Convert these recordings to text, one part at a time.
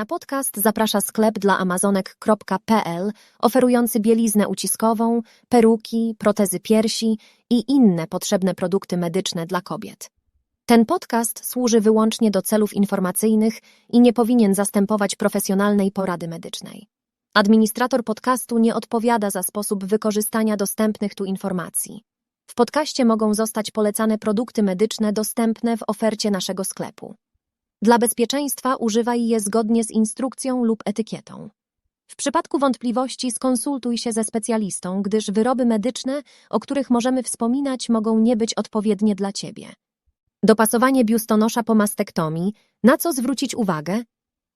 Na podcast zaprasza sklep dla amazonek.pl oferujący bieliznę uciskową, peruki, protezy piersi i inne potrzebne produkty medyczne dla kobiet. Ten podcast służy wyłącznie do celów informacyjnych i nie powinien zastępować profesjonalnej porady medycznej. Administrator podcastu nie odpowiada za sposób wykorzystania dostępnych tu informacji. W podcaście mogą zostać polecane produkty medyczne dostępne w ofercie naszego sklepu. Dla bezpieczeństwa używaj je zgodnie z instrukcją lub etykietą. W przypadku wątpliwości skonsultuj się ze specjalistą, gdyż wyroby medyczne, o których możemy wspominać, mogą nie być odpowiednie dla Ciebie. Dopasowanie biustonosza po mastektomii. Na co zwrócić uwagę?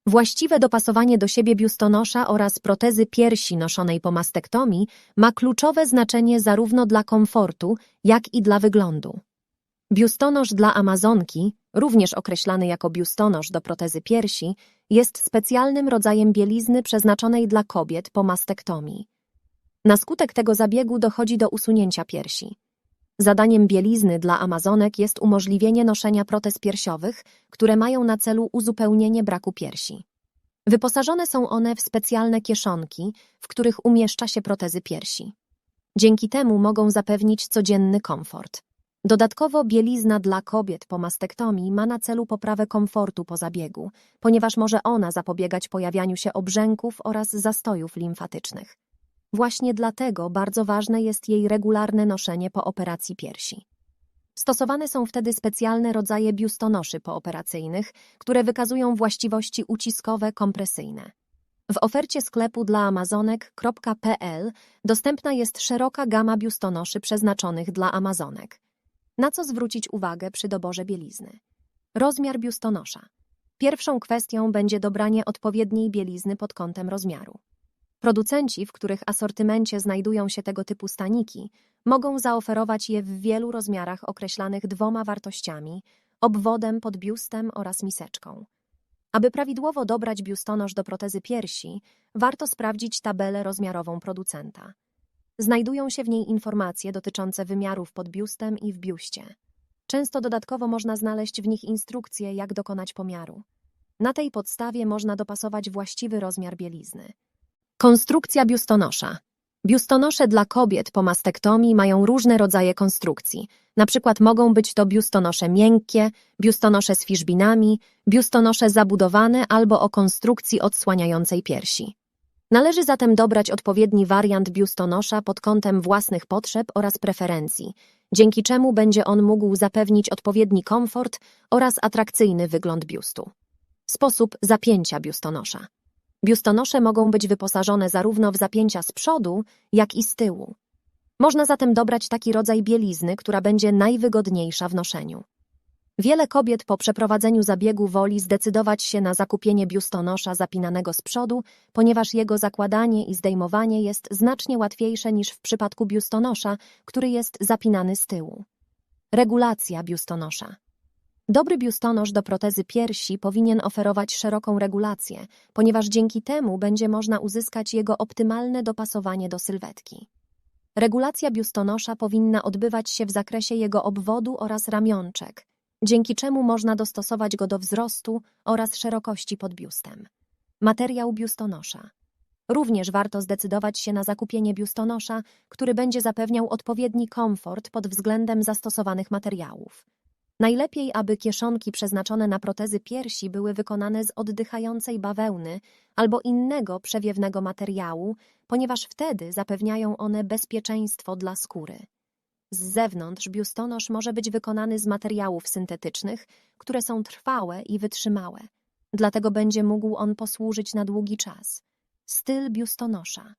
Właściwe dopasowanie do siebie biustonosza oraz protezy piersi noszonej po mastektomii ma kluczowe znaczenie zarówno dla komfortu, jak i dla wyglądu. Biustonosz dla Amazonki, również określany jako biustonosz do protezy piersi, jest specjalnym rodzajem bielizny przeznaczonej dla kobiet po mastektomii. Na skutek tego zabiegu dochodzi do usunięcia piersi. Zadaniem bielizny dla Amazonek jest umożliwienie noszenia protez piersiowych, które mają na celu uzupełnienie braku piersi. Wyposażone są one w specjalne kieszonki, w których umieszcza się protezy piersi. Dzięki temu mogą zapewnić codzienny komfort. Dodatkowo bielizna dla kobiet po mastektomii ma na celu poprawę komfortu po zabiegu, ponieważ może ona zapobiegać pojawianiu się obrzęków oraz zastojów limfatycznych. Właśnie dlatego bardzo ważne jest jej regularne noszenie po operacji piersi. Stosowane są wtedy specjalne rodzaje biustonoszy pooperacyjnych, które wykazują właściwości uciskowe kompresyjne. W ofercie sklepu dla amazonek.pl dostępna jest szeroka gama biustonoszy przeznaczonych dla amazonek. Na co zwrócić uwagę przy doborze bielizny? Rozmiar biustonosza. Pierwszą kwestią będzie dobranie odpowiedniej bielizny pod kątem rozmiaru. Producenci, w których asortymencie znajdują się tego typu staniki, mogą zaoferować je w wielu rozmiarach określanych dwoma wartościami obwodem pod biustem oraz miseczką. Aby prawidłowo dobrać biustonosz do protezy piersi, warto sprawdzić tabelę rozmiarową producenta. Znajdują się w niej informacje dotyczące wymiarów pod biustem i w biuście. Często dodatkowo można znaleźć w nich instrukcje, jak dokonać pomiaru. Na tej podstawie można dopasować właściwy rozmiar bielizny. Konstrukcja biustonosza. Biustonosze dla kobiet po mastektomii mają różne rodzaje konstrukcji. Na przykład mogą być to biustonosze miękkie, biustonosze z fiszbinami, biustonosze zabudowane albo o konstrukcji odsłaniającej piersi. Należy zatem dobrać odpowiedni wariant biustonosza pod kątem własnych potrzeb oraz preferencji, dzięki czemu będzie on mógł zapewnić odpowiedni komfort oraz atrakcyjny wygląd biustu. Sposób zapięcia biustonosza. Biustonosze mogą być wyposażone zarówno w zapięcia z przodu, jak i z tyłu. Można zatem dobrać taki rodzaj bielizny, która będzie najwygodniejsza w noszeniu. Wiele kobiet po przeprowadzeniu zabiegu woli zdecydować się na zakupienie biustonosza zapinanego z przodu, ponieważ jego zakładanie i zdejmowanie jest znacznie łatwiejsze niż w przypadku biustonosza, który jest zapinany z tyłu. Regulacja biustonosza. Dobry biustonosz do protezy piersi powinien oferować szeroką regulację, ponieważ dzięki temu będzie można uzyskać jego optymalne dopasowanie do sylwetki. Regulacja biustonosza powinna odbywać się w zakresie jego obwodu oraz ramionczek, dzięki czemu można dostosować go do wzrostu oraz szerokości pod biustem. Materiał biustonosza. Również warto zdecydować się na zakupienie biustonosza, który będzie zapewniał odpowiedni komfort pod względem zastosowanych materiałów. Najlepiej, aby kieszonki przeznaczone na protezy piersi były wykonane z oddychającej bawełny albo innego przewiewnego materiału, ponieważ wtedy zapewniają one bezpieczeństwo dla skóry. Z zewnątrz biustonosz może być wykonany z materiałów syntetycznych, które są trwałe i wytrzymałe. Dlatego będzie mógł on posłużyć na długi czas. Styl biustonosza.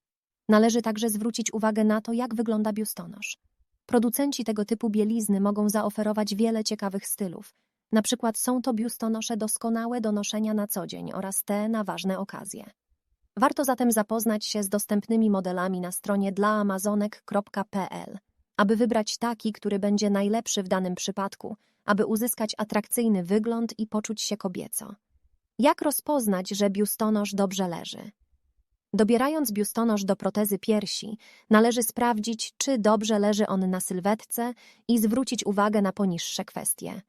Należy także zwrócić uwagę na to, jak wygląda biustonosz. Producenci tego typu bielizny mogą zaoferować wiele ciekawych stylów. Na przykład są to biustonosze doskonałe do noszenia na co dzień oraz te na ważne okazje. Warto zatem zapoznać się z dostępnymi modelami na stronie dlaamazonek.pl aby wybrać taki, który będzie najlepszy w danym przypadku, aby uzyskać atrakcyjny wygląd i poczuć się kobieco. Jak rozpoznać, że biustonosz dobrze leży? Dobierając biustonosz do protezy piersi, należy sprawdzić, czy dobrze leży on na sylwetce i zwrócić uwagę na poniższe kwestie.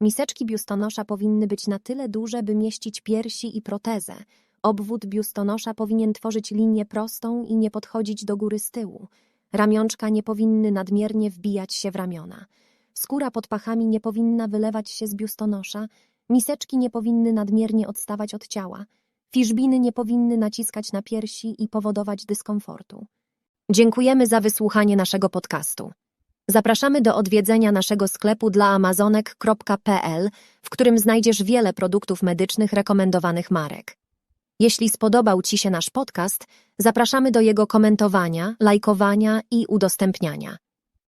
Miseczki biustonosza powinny być na tyle duże, by mieścić piersi i protezę. Obwód biustonosza powinien tworzyć linię prostą i nie podchodzić do góry z tyłu. Ramionczka nie powinny nadmiernie wbijać się w ramiona. Skóra pod pachami nie powinna wylewać się z biustonosza. Miseczki nie powinny nadmiernie odstawać od ciała. Fiszbiny nie powinny naciskać na piersi i powodować dyskomfortu. Dziękujemy za wysłuchanie naszego podcastu. Zapraszamy do odwiedzenia naszego sklepu dla amazonek.pl, w którym znajdziesz wiele produktów medycznych rekomendowanych marek. Jeśli spodobał Ci się nasz podcast, zapraszamy do jego komentowania, lajkowania i udostępniania.